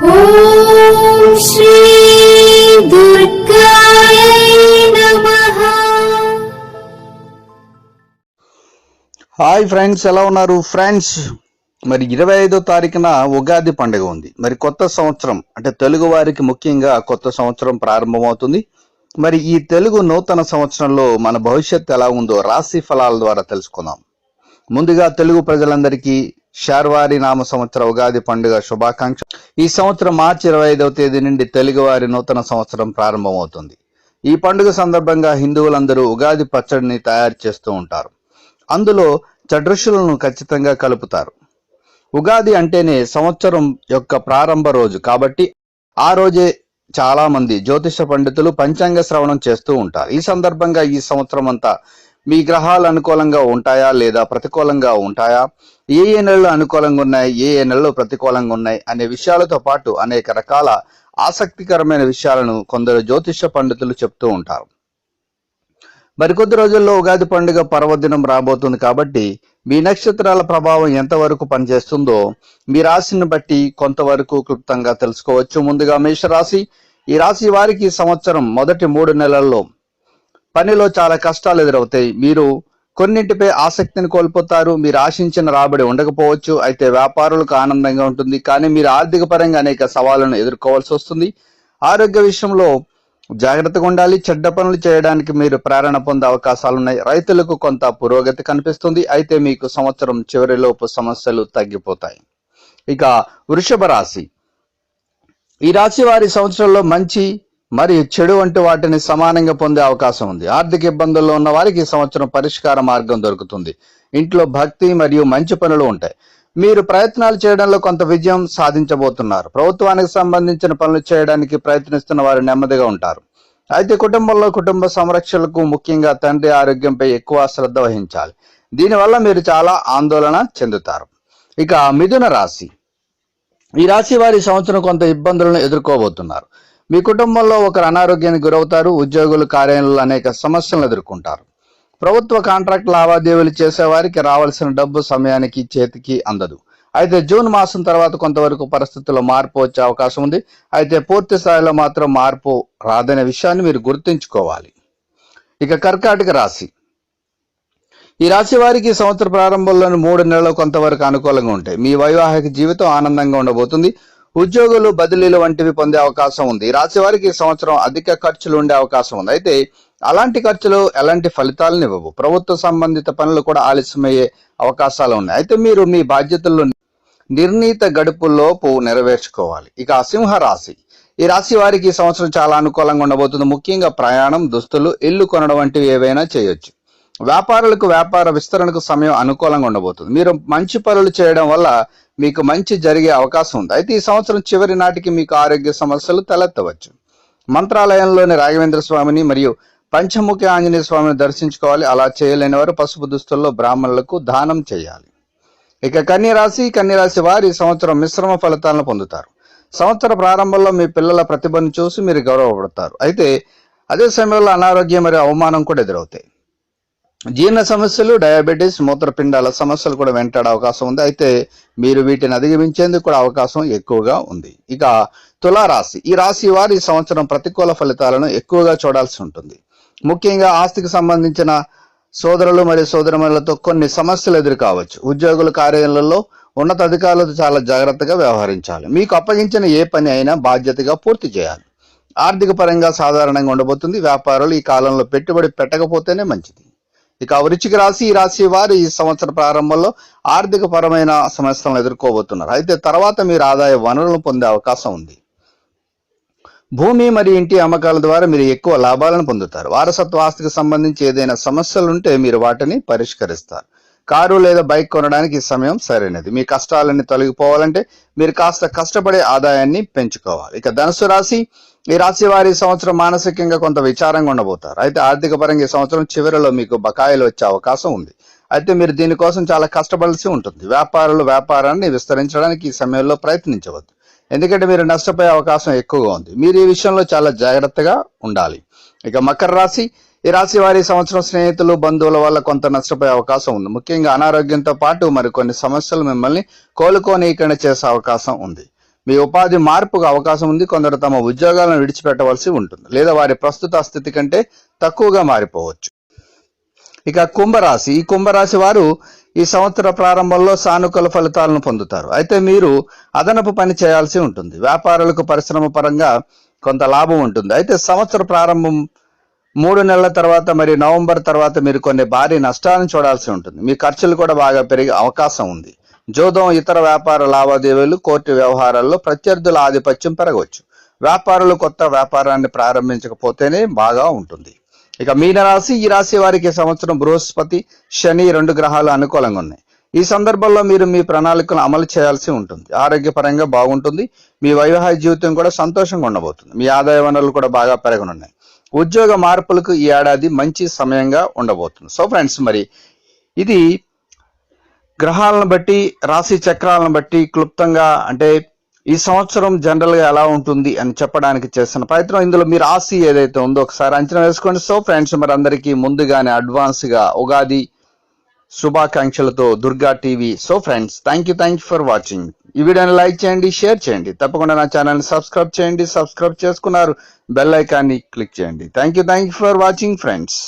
Hi friends ఎలా ఉన్నారు? Friends మరి ఇరవై ఐదో తారీఖున ఉగాది పండుగ ఉంది. మరి కొత్త సంవత్సరం అంటే తెలుగు వారికి ముఖ్యంగా కొత్త సంవత్సరం ప్రారంభమవుతుంది. మరి ఈ తెలుగు నూతన సంవత్సరంలో మన భవిష్యత్తు ఎలా ఉందో రాశి ఫలాల ద్వారా తెలుసుకుందాం. ముందుగా తెలుగు ప్రజలందరికీ శార్వారి నామ సంవత్సర ఉగాది పండుగ శుభాకాంక్ష. ఈ సంవత్సరం మార్చి ఇరవై ఐదవ తేదీ నుండి తెలుగువారి నూతన సంవత్సరం ప్రారంభమవుతుంది. ఈ పండుగ సందర్భంగా హిందువులందరూ ఉగాది పచ్చడిని తయారు చేస్తూ ఉంటారు. అందులో చడ్రుషులను ఖచ్చితంగా కలుపుతారు. ఉగాది అంటేనే సంవత్సరం యొక్క ప్రారంభ రోజు కాబట్టి ఆ రోజే చాలా మంది జ్యోతిష పండితులు పంచాంగ శ్రవణం చేస్తూ ఉంటారు. ఈ సందర్భంగా ఈ సంవత్సరం అంతా మీ గ్రహాలు అనుకూలంగా ఉంటాయా లేదా ప్రతికూలంగా ఉంటాయా? ఏ ఏ నెలలు అనుకూలంగా ఉన్నాయి ఏ ఏ నెలలు ప్రతికూలంగా ఉన్నాయి అనే విషయాలతో పాటు అనేక రకాల ఆసక్తికరమైన విషయాలను కొందరు జ్యోతిష పండితులు చెప్తూ ఉంటారు. మరికొద్ది రోజుల్లో ఉగాది పండుగ పర్వదినం రాబోతుంది కాబట్టి మీ నక్షత్రాల ప్రభావం ఎంతవరకు పనిచేస్తుందో మీ రాశిని బట్టి కొంతవరకు క్లుప్తంగా తెలుసుకోవచ్చు. ముందుగా మేషరాశి. ఈ రాశి వారికి సంవత్సరం మొదటి మూడు నెలల్లో పనిలో చాలా కష్టాలు ఎదురవుతాయి. మీరు కొన్నింటిపై ఆసక్తిని కోల్పోతారు. మీరు ఆశించిన రాబడి ఉండకపోవచ్చు. అయితే వ్యాపారులకు ఆనందంగా ఉంటుంది. కానీ మీరు ఆర్థిక పరంగా అనేక సవాళ్ళను ఎదుర్కోవాల్సి వస్తుంది. ఆరోగ్య విషయంలో జాగ్రత్తగా ఉండాలి. చెడ్డ పనులు చేయడానికి మీరు ప్రేరణ పొందే అవకాశాలు ఉన్నాయి. రైతులకు కొంత పురోగతి కనిపిస్తుంది. అయితే మీకు సంవత్సరం చివరిలోపు సమస్యలు తగ్గిపోతాయి. ఇక వృషభ రాశి. ఈ రాశి వారి సంవత్సరంలో మంచి మరియు చెడు వంటి వాటిని సమానంగా పొందే అవకాశం ఉంది. ఆర్థిక ఇబ్బందుల్లో ఉన్న వారికి ఈ సంవత్సరం పరిష్కార మార్గం దొరుకుతుంది. ఇంట్లో భక్తి మరియు మంచి పనులు ఉంటాయి. మీరు ప్రయత్నాలు చేయడంలో కొంత విజయం సాధించబోతున్నారు. ప్రభుత్వానికి సంబంధించిన పనులు చేయడానికి ప్రయత్నిస్తున్న వారు నెమ్మదిగా ఉంటారు. అయితే కుటుంబంలో కుటుంబ సంరక్షణకు ముఖ్యంగా తండ్రి ఆరోగ్యంపై ఎక్కువ శ్రద్ధ వహించాలి. దీనివల్ల మీరు చాలా ఆందోళన చెందుతారు. ఇక మిథున రాశి. ఈ రాశి వారి సంవత్సరం కొంత ఇబ్బందులను ఎదుర్కోబోతున్నారు. మీ కుటుంబంలో ఒకరు అనారోగ్యానికి గురవుతారు ఉద్యోగులు కార్యాలయంలో అనేక సమస్యలను ఎదుర్కొంటారు. ప్రభుత్వ కాంట్రాక్ట్ లావాదేవీలు చేసేవారికి రావాల్సిన డబ్బు సమయానికి చేతికి అందదు. అయితే జూన్ మాసం తర్వాత కొంతవరకు పరిస్థితుల్లో మార్పు వచ్చే అవకాశం ఉంది. అయితే పూర్తి స్థాయిలో మాత్రం మార్పు రాదనే విషయాన్ని మీరు గుర్తుంచుకోవాలి. ఇక కర్కాటక రాశి. ఈ రాశి వారికి సంవత్సర ప్రారంభంలోని మూడు నెలలు కొంతవరకు అనుకూలంగా ఉంటాయి. మీ వైవాహిక జీవితం ఆనందంగా ఉండబోతుంది. ఉద్యోగులు బదిలీలు వంటివి పొందే అవకాశం ఉంది. రాశి వారికి ఈ సంవత్సరం అధిక ఖర్చులు ఉండే అవకాశం ఉంది. అయితే అలాంటి ఖర్చులు ఎలాంటి ఫలితాలను ఇవ్వవు. ప్రభుత్వ సంబంధిత పనులు కూడా ఆలస్యమయ్యే అవకాశాలు ఉన్నాయి. అయితే మీరు మీ బాధ్యతలను నిర్ణీత గడుపులోపు నెరవేర్చుకోవాలి. ఇక సింహ రాశి. ఈ రాశి వారికి ఈ సంవత్సరం చాలా అనుకూలంగా ఉండబోతుంది. ముఖ్యంగా ప్రయాణం దుస్తులు ఇల్లు కొనడం వంటివి ఏవైనా చేయొచ్చు. వ్యాపారులకు వ్యాపార విస్తరణకు సమయం అనుకూలంగా ఉండబోతుంది. మీరు మంచి పనులు చేయడం వల్ల మీకు మంచి జరిగే అవకాశం ఉంది. అయితే ఈ సంవత్సరం చివరి నాటికి మీకు ఆరోగ్య సమస్యలు తలెత్తవచ్చు. మంత్రాలయంలోని రాఘవేంద్ర స్వామిని మరియు పంచముఖి ఆంజనేయ స్వామిని దర్శించుకోవాలి. అలా చేయలేని వారు పసుపు దుస్తుల్లో బ్రాహ్మణులకు దానం చేయాలి. ఇక కన్యరాశి కన్యరాశి వారు వారి ఈ సంవత్సరం మిశ్రమ ఫలితాలను పొందుతారు. సంవత్సర ప్రారంభంలో మీ పిల్లల ప్రతిభను చూసి మీరు గౌరవపడతారు. అయితే అదే సమయంలో అనారోగ్యం మరియు అవమానం కూడా ఎదురవుతాయి. జీర్ణ సమస్యలు డయాబెటీస్ మూత్రపిండాల సమస్యలు కూడా వెంటాడే అవకాశం ఉంది. అయితే మీరు వీటిని అధిగమించేందుకు కూడా అవకాశం ఎక్కువగా ఉంది. ఇక తులారాశి. ఈ రాశి వారి ఈ సంవత్సరం ప్రతికూల ఫలితాలను ఎక్కువగా చూడాల్సి ఉంటుంది. ముఖ్యంగా ఆస్తికి సంబంధించిన సోదరులు మరియు సోదరులతో కొన్ని సమస్యలు ఎదురు కావచ్చు. ఉద్యోగుల కార్యాలయంలో ఉన్నత అధికారులతో చాలా జాగ్రత్తగా వ్యవహరించాలి. మీకు అప్పగించిన ఏ పని అయినా బాధ్యతగా పూర్తి చేయాలి. ఆర్థిక పరంగా సాధారణంగా ఉండబోతుంది. వ్యాపారులు ఈ కాలంలో పెట్టుబడి పెట్టకపోతేనే మంచిది. ఇక వృచ్చిక రాశి ఈ రాశి వారు ఈ సంవత్సర ప్రారంభంలో ఆర్థిక పరమైన సమస్యలను ఎదుర్కోబోతున్నారు. అయితే తర్వాత మీరు ఆదాయ వనరులను పొందే అవకాశం ఉంది. భూమి మరియు ఇంటి అమ్మకాల ద్వారా మీరు ఎక్కువ లాభాలను పొందుతారు. వారసత్వ ఆస్తికి సంబంధించి ఏదైనా సమస్యలుంటే మీరు వాటిని పరిష్కరిస్తారు. కారు లేదా బైక్ కొనడానికి ఈ సమయం సరైనది. మీ కష్టాలన్నీ తొలగిపోవాలంటే మీరు కాస్త కష్టపడే ఆదాయాన్ని పెంచుకోవాలి. ఇక ధనుసు రాశి ఈ రాశి వారి సంవత్సరం మానసికంగా కొంత విచారంగా ఉండబోతారు. అయితే ఆర్థిక పరంగా ఈ సంవత్సరం చివరిలో మీకు బకాయిలు వచ్చే అవకాశం ఉంది. అయితే మీరు దీనికోసం చాలా కష్టపడాల్సి ఉంటుంది. వ్యాపారులు వ్యాపారాన్ని విస్తరించడానికి ఈ సమయంలో ప్రయత్నించవద్దు. ఎందుకంటే మీరు నష్టపోయే అవకాశం ఎక్కువగా ఉంది. మీరు ఈ విషయంలో చాలా జాగ్రత్తగా ఉండాలి. ఇక మకర రాశి ఈ రాశి వారి సంవత్సరం స్నేహితులు బంధువుల వల్ల కొంత నష్టపోయే అవకాశం ఉంది. ముఖ్యంగా అనారోగ్యంతో పాటు మరికొన్ని సమస్యలు మిమ్మల్ని కోలుకోనీకరణ చేసే అవకాశం ఉంది. మీ ఉపాధి మార్పుకు అవకాశం ఉంది. కొందరు తమ ఉద్యోగాలను విడిచిపెట్టవలసి ఉంటుంది. లేదా వారి ప్రస్తుత స్థితి కంటే తక్కువగా మారిపోవచ్చు. ఇక కుంభరాశి. ఈ కుంభరాశి వారు ఈ సంవత్సర ప్రారంభంలో సానుకూల ఫలితాలను పొందుతారు. అయితే మీరు అదనపు పని చేయాల్సి ఉంటుంది. వ్యాపారులకు పరిశ్రమ పరంగా కొంత లాభం ఉంటుంది. అయితే సంవత్సర ప్రారంభం మూడు నెలల తర్వాత మరి నవంబర్ తర్వాత మీరు కొన్ని భారీ నష్టాలను చూడాల్సి ఉంటుంది. మీ ఖర్చులు కూడా బాగా పెరిగే అవకాశం ఉంది. జోదం ఇతర వ్యాపార లావాదేవీలు కోర్టు వ్యవహారాల్లో ప్రత్యర్థుల ఆధిపత్యం పెరగవచ్చు. వ్యాపారులు కొత్త వ్యాపారాన్ని ప్రారంభించకపోతేనే బాగా ఉంటుంది. ఇక మీనరాశి ఈ రాశి వారికి సంవత్సరం బృహస్పతి శని రెండు గ్రహాలు అనుకూలంగా ఉన్నాయి. ఈ సందర్భంలో మీరు మీ ప్రణాళికలు అమలు చేయాల్సి ఉంటుంది. ఆరోగ్యపరంగా బాగుంటుంది. మీ వైవాహిక జీవితం కూడా సంతోషంగా ఉండబోతుంది. మీ ఆదాయ వనరులు కూడా బాగా పెరగనున్నాయి. ఉద్యోగ మార్పులకు ఈ ఏడాది మంచి సమయంగా ఉండబోతుంది. సో ఫ్రెండ్స్ మరి ఇది గ్రహాలను బట్టి రాశి చక్రాలను బట్టి క్లుప్తంగా అంటే ఈ సంవత్సరం జనరల్గా ఎలా ఉంటుంది అని చెప్పడానికి చేస్తున్న ప్రయత్నం. ఇందులో మీ రాశి ఏదైతే ఉందో ఒకసారి అంచనా వేసుకోండి. సో ఫ్రెండ్స్ మరి అందరికీ ముందుగానే అడ్వాన్స్గా Ugadi శుభాకాంక్షలతో Durga TV. So friends thank you thank you for watching ఈ వీడియోని లైక్ చేయండి షేర్ చేయండి. తప్పకుండా నా ఛానల్ని సబ్స్క్రైబ్ చేయండి సబ్స్క్రైబ్ చేసుకున్నారు బెల్ ఐకాన్ని క్లిక్ చేయండి. Thank you thank you for watching friends